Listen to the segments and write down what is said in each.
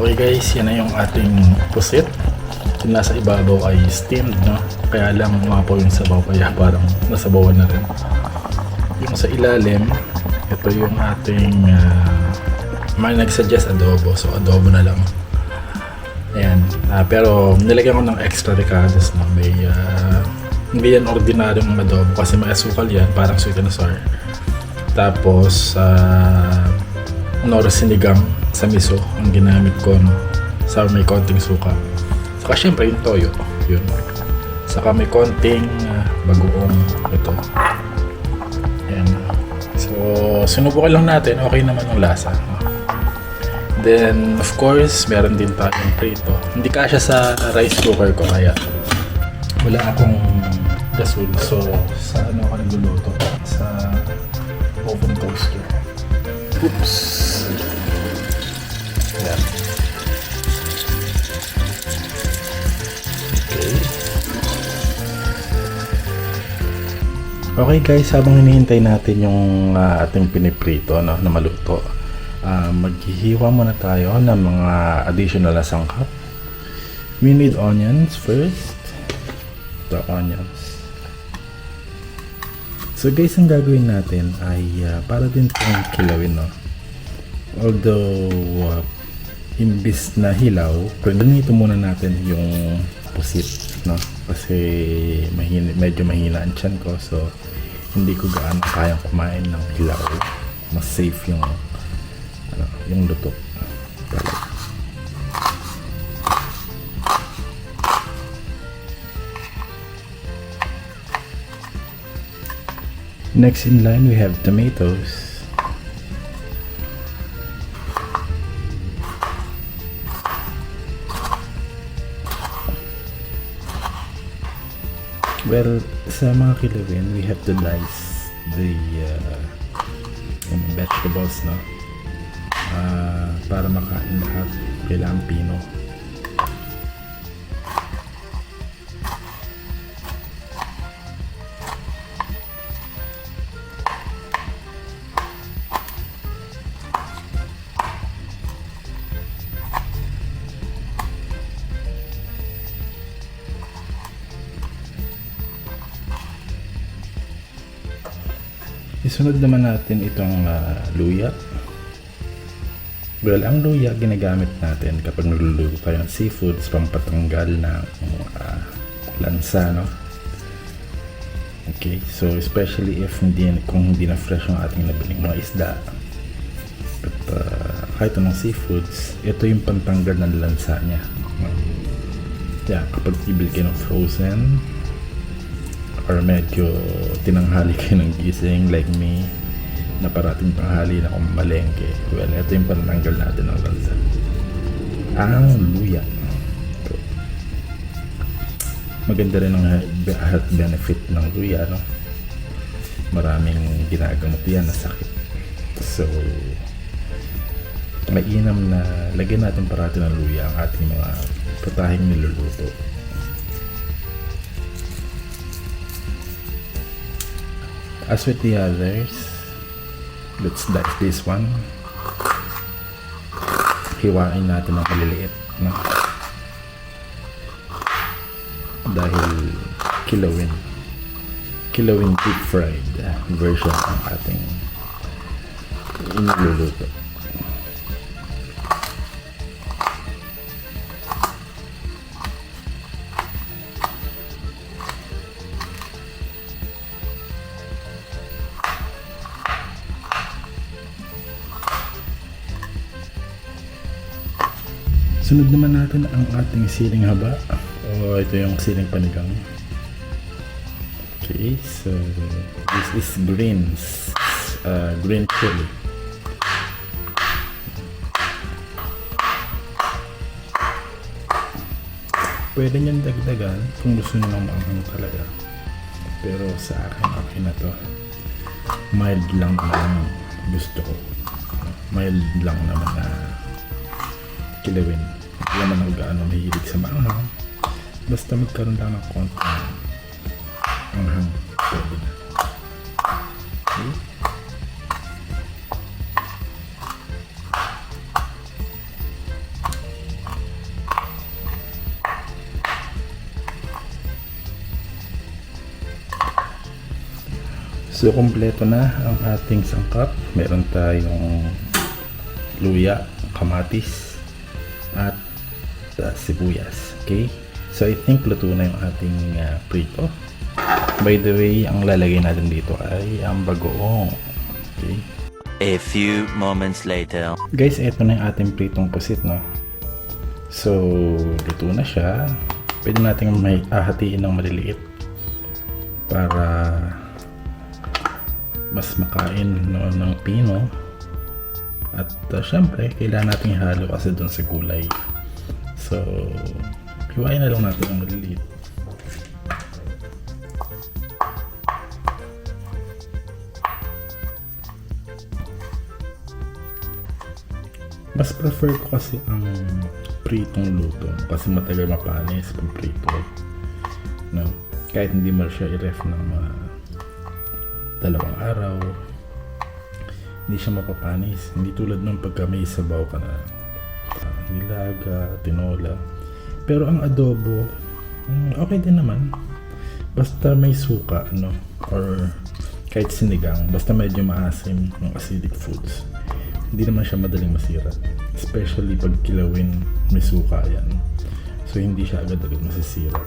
Okay guys, yan na yung ating pusit. Yung nasa ibabaw ay steamed, no? Kaya lang umapaw yung sabaw, kaya parang nasabawan na rin. Yung sa ilalim, ito yung ating ah, may nagsuggest adobo, so adobo na lang. Ayan, Ah, pero nilagyan ko ng extra ricadas, no? May, ah, hindi yan ordinaryong adobo kasi may asukal yan, parang sweet and sour. Tapos, uh, nora sinigang sa miso ang ginamit ko no? sa may konting suka. Saka syempre yung toyo, yun. Saka may konting ah, bagoong ito. Ayan. So, sinubukan lang natin, okay naman yung lasa. Then, of course, meron din tayong prito. Hindi kasya sa rice cooker ko, kaya wala akong gasol. So, sa ano ako nagluluto? Sa oven toaster. Oops! Okay guys, habang hinihintay natin yung ah, ating piniprito no, na maluto, ah, maghihiwa muna tayo ng mga additional na sangkap. We need onions first. The onions. So guys, ang gagawin natin ay ah, para din itong kilawin, no? Although, uh, imbis na hilaw, pagdanito muna natin yung pusit, no? Kasi mahina, medyo mahina ang tiyan ko, so hindi ko gaano kayang kumain ng hilaw. Mas safe yung, ano, yung luto. Talaga. Next in line, we have tomatoes. Well, sa mga kilawin, we have to dice the uh, yung vegetables, no? Ah, para makain lahat, kailangan pino. Isunod naman natin itong ah, luya. Well, ang luya ginagamit natin kapag nagluluto tayo ng seafood sa pampatanggal ng ah, lansa, no? Okay, so especially if hindi, kung hindi na fresh ang ating nabiling mga isda. But uh, kahit anong seafoods, ito yung pantanggal ng lansa niya. Yeah, kapag ibili kayo ng frozen, or medyo tinanghali kayo ng gising like me na parating tanghali na akong malengke. Well ito yung pananggal natin ng lansa ang luya maganda rin ang he- health benefit ng luya no? maraming ginagamot yan na sakit. So mainam na lagyan natin parati ng luya ang ating mga putahing niluluto As with the others, let's dice this one. Hiwain natin ng maliliit. No? Dahil kilawin. Kilawin deep fried version ang ating iniluluto. Sunod naman natin ang ating siling haba. O ito yung siling panigang. Okay, so this is greens. Uh, green chili. Pwede niyan dagdagan kung gusto niyo ng maanghang talaga. Pero sa akin, okay na to. Mild lang ang gusto ko. Mild lang naman na kilawin. Wala naman gaano mahilig sa ano na. Basta magkaroon lang ng konti anghang. Pwede na. Okay. So, kompleto na ang ating sangkap. Meron tayong luya, kamatis, at uh, sibuyas. Okay? So, I think luto na yung ating uh, prito. By the way, ang lalagay natin dito ay ang bagoong. Okay? A few moments later. Guys, eto na yung ating pritong pusit, no? So, luto na siya. Pwede natin may ahatiin ng maliliit para mas makain no, ng pino. At uh, syempre, kailangan natin ihalo kasi dun sa gulay. So, hiwain na lang natin ang maliliit. Mas prefer ko kasi ang pritong luto kasi matagal mapanis pag prito. No? Kahit hindi mo siya i-ref ng mga dalawang araw, hindi siya mapapanis. Hindi tulad ng pagka may sabaw ka na nilaga, tinola. Pero ang adobo, mm, okay din naman. Basta may suka, no? Or kahit sinigang, basta medyo maasim ng acidic foods. Hindi naman siya madaling masira. Especially pag kilawin, may suka yan. So, hindi siya agad-agad masisira.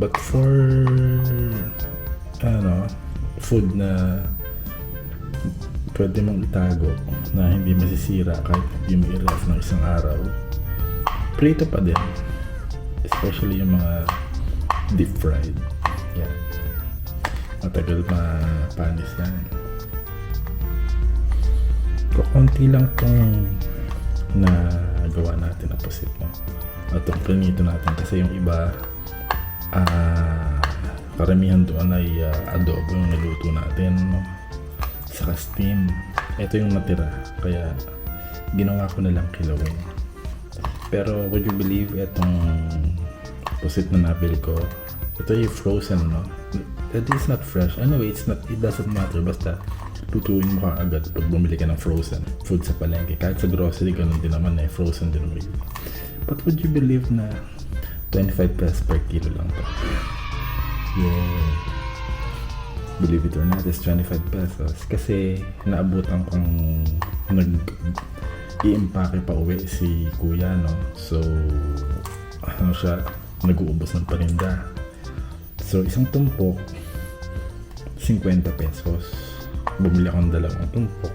But for, ano, food na pwede mong itago na hindi masisira kahit mo i-ref ng isang araw, prito pa din. Especially yung mga deep fried. Yan. Matagal mapanis yan. Kukunti lang tong nagawa natin na pusit mo. At itong prinito natin kasi yung iba ah karamihan doon ay ah, adobo yung niluto natin no? Saka steam ito yung natira kaya ginawa ko na lang kilawin pero would you believe itong pusit na nabili ko? Ito yung frozen no? It is not fresh. Anyway it's not it doesn't matter. Basta lutuin mo ka agad pag bumili ka ng frozen food sa palengke. Kahit sa grocery ganun din naman eh. Frozen din yun. but would you believe na 25 pesos per kilo lang to? Yeah. Believe it or not, it's 25 pesos. Kasi naabutan kong nag i-impake pa uwi si kuya, no? So, ano siya, nag-uubos ng paninda. So, isang tumpok, 50 pesos. Bumili akong dalawang tumpok.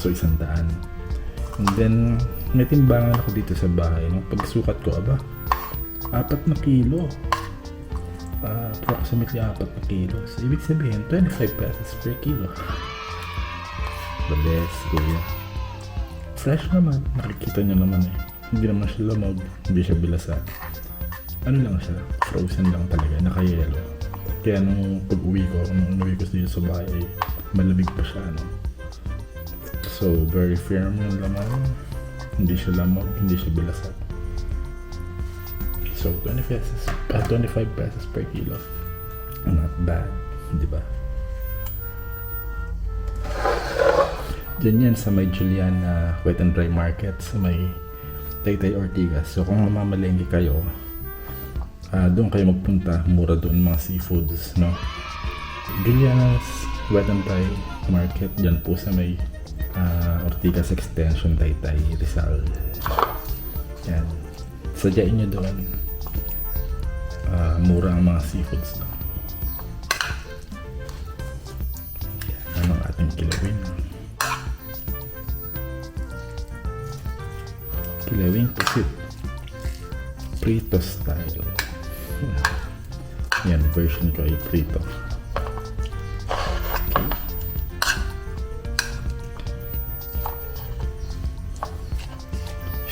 So, isang daan. And then, may timbangan ako dito sa bahay. Nung pagsukat ko, aba, apat na kilo uh, approximately 4 na kilo. So, ibig sabihin, 25 pesos per kilo. The best, kuya. Fresh naman. Nakikita nyo naman eh. Hindi naman siya lamog. Hindi siya bilasa. Ano lang siya? Frozen lang talaga. Naka-yellow. Kaya nung pag-uwi ko, nung uwi ko dito sa bahay, ay malamig pa siya. No? So, very firm yung laman. Hindi siya lamog. Hindi siya bilasa. So, 20 pesos, ah, 25 pesos per kilo. Not bad, di ba? Diyan yan sa may Juliana Wet and Dry Market sa may Taytay Ortigas. So, kung mamamalengke kayo, ah doon kayo magpunta. Mura doon mga seafoods, no? Juliana's Wet and Dry Market, dyan po sa may ah, Ortigas Extension, Taytay, Rizal. Yan. Sadyain nyo doon. Ah, mura ang mga seafoods doon. Yan ang ating kilawin. Kilawin pusit. Prito style. Yan, version ko ay prito.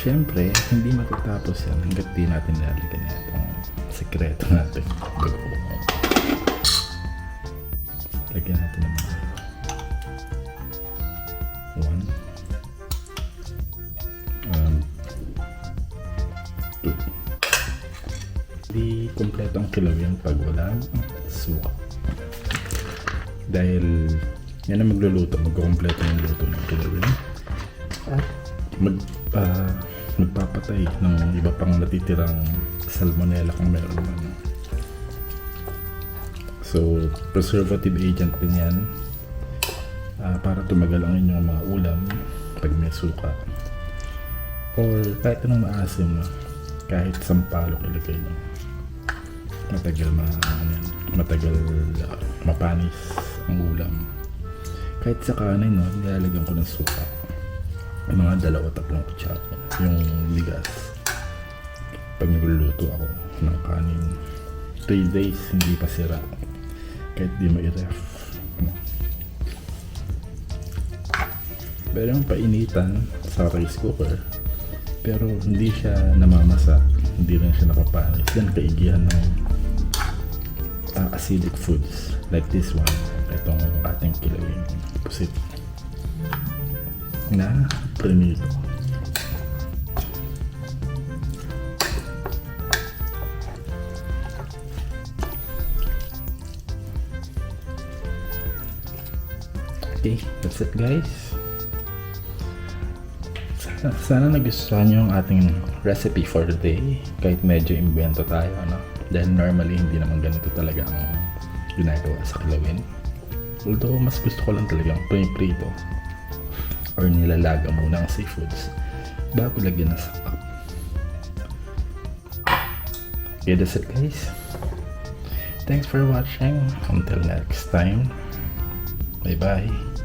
Siyempre, hindi matatapos yan hanggat di natin lalagyan itong sekreto natin. Lagyan natin ng mga one. Um, two. Di kompleto ang kilawin pag walang suka dahil yan ang magluluto magkukompleto yung luto ng kilawin at mag ah, magpapatay ng iba pang natitirang salmonella kung meron man. So, preservative agent din yan. Ah, para tumagal ang inyong mga ulam pag may suka. Or kahit anong maasim, kahit sampalok ilagay nyo. Matagal ma, ano matagal ah, mapanis ang ulam. Kahit sa kanin, no, nilalagyan ko ng suka. Yung mga dalawa tatlong kutsara. Yung ligas. Pag nagluluto ako ng kanin, 3 days hindi pa sira. Kahit di ma-ref. Pero yung painitan sa rice cooker, pero hindi siya namamasa, hindi rin siya nakapanis. Yan kaigihan ng ah, acidic foods like this one. Itong ating kilawin pusit na prenito. Okay, that's it guys. Sana, sana nagustuhan nyo ang ating recipe for today. Kahit medyo invento tayo, ano? Dahil normally hindi naman ganito talaga ang ginagawa sa kilawin. Although mas gusto ko lang talagang prito or nilalaga muna ang seafoods bago lagyan ng sakap. Okay, that's it guys. Thanks for watching. Until next time. Bye bye.